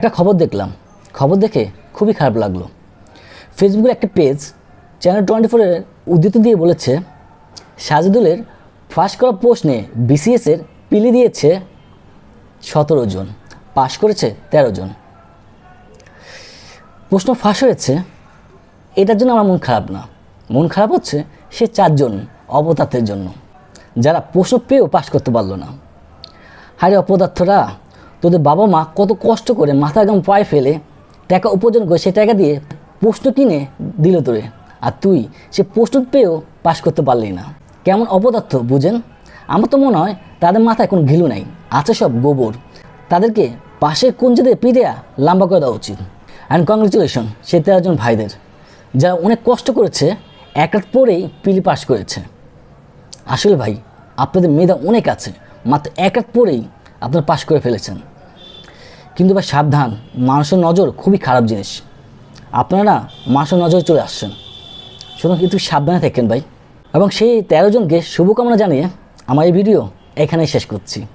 একটা খবর দেখলাম। খবর দেখে খুবই খারাপ লাগল। ফেসবুকের একটা পেজ চ্যানেল টোয়েন্টি ফোরের উদ্ধৃতি দিয়ে বলেছে, সাজিদুলের ফাঁস করা প্রশ্নে বিসিএসের পিলি দিয়েছে সতেরো জন পাশ করেছে তেরো জন। প্রশ্ন ফাঁস হয়েছে, এটার জন্য আমার মন খারাপ না। মন খারাপ হচ্ছে সে চারজন অবতার্থের জন্য, যারা প্রশ্ন পেয়েও পাশ করতে পারল না। হারে অপদার্থরা তোদের বাবা মা কত কষ্ট করে মাথা গাম পায়ে ফেলে টাকা উপার্জন করে সে টাকা দিয়ে প্রশ্ন কিনে দিল তোরে। আর তুই সে প্রশ্ন পেয়েও পাশ করতে পারলি না। কেমন অপদার্থ, বুঝেন? আমার তো মনে হয় তাদের মাথায় কোনো ঘিলু নাই। আছে সব গোবর। তাদেরকে পাশের কুঞ্জিতে পিড়িয়া লম্বা করে দেওয়া উচিত। অ্যান্ড কংগ্রেচুলেশন সে তেরোজন ভাইদের। যারা অনেক কষ্ট করেছে, এক রাত পরেই পিলি পাশ করেছে। আসলে ভাই, আপনাদের মেধা অনেক আছে। মাত্র এক রাত পরেই আপনারা পাশ করে ফেলেছেন। কিন্তু ভাই সাবধান, মানুষের নজর খুবই খারাপ জিনিস। আপনারা মানুষের নজরে চলে আসছেন। সুতরাং কিন্তু সাবধানে থাকেন ভাই। এবং সেই তেরো জনকে শুভকামনা জানিয়ে আমার এই ভিডিও এখানেই শেষ করছি।